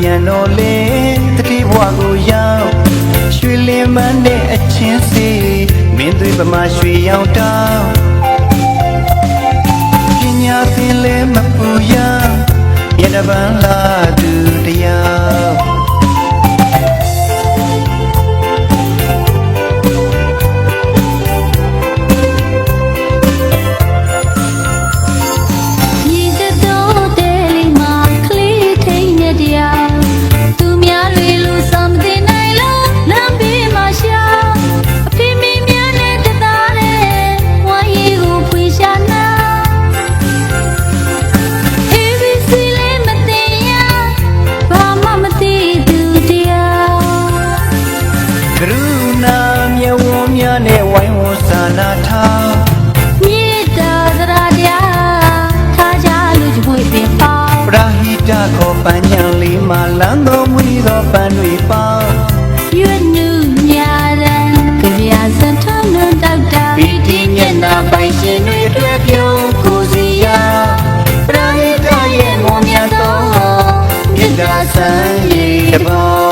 ပြန်တော့လေတတိဘွားကိုရောက်ရွှေလင်းမန်းတဲ့အချင်းစီမင်းသွေးပမာရွှေရောင်တောင်းပညာသင်လဲမပူရရတပန်းလာ နဲ့ဝိုင်းဝန်းဆန္ဒထားမြေတာသရာတရားထားကြလူချွေပြပါပရာဟိတခေါ်ပညာလေးမှလမ်းတော်မူသောပန်းတွေပါရွတ်နူညာရန်ကြပြစံထောင်းလုံးတောက်တာပီတိမျက်နှာပိုင်ရှင်တွေတွေ့ပြုံးကိုစီယာပရာဟိတရဲ့မောမြတ်သောမြေတာဆန်းရေးတပါ